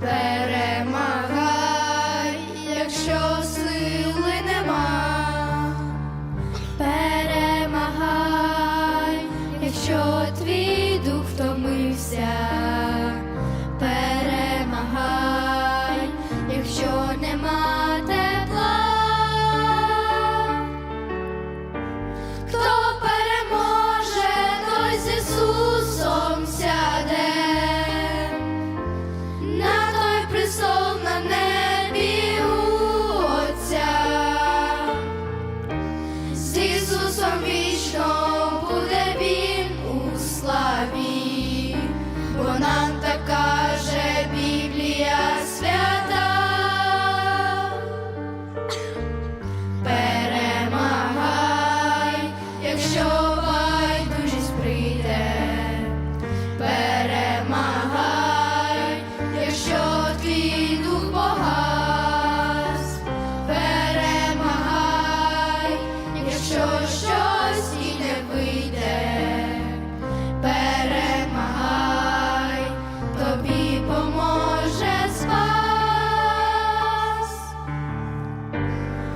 перемагай, якщо сили нема, перемагай, якщо твій. щось і не вийде, перемагай, тобі поможе спас.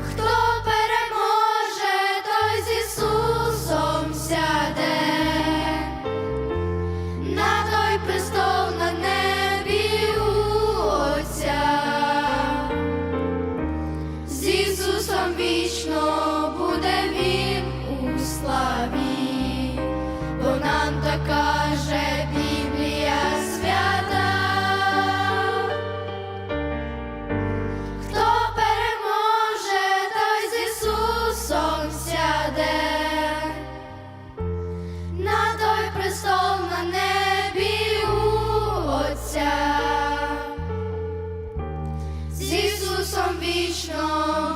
Хто переможе, той з Ісусом сяде, на той престол на небі у з Ісусом вічно славі, бо нам так каже Біблія свята. Хто переможе, той з Ісусом сяде на той престол на небі у Отця. З Ісусом вічно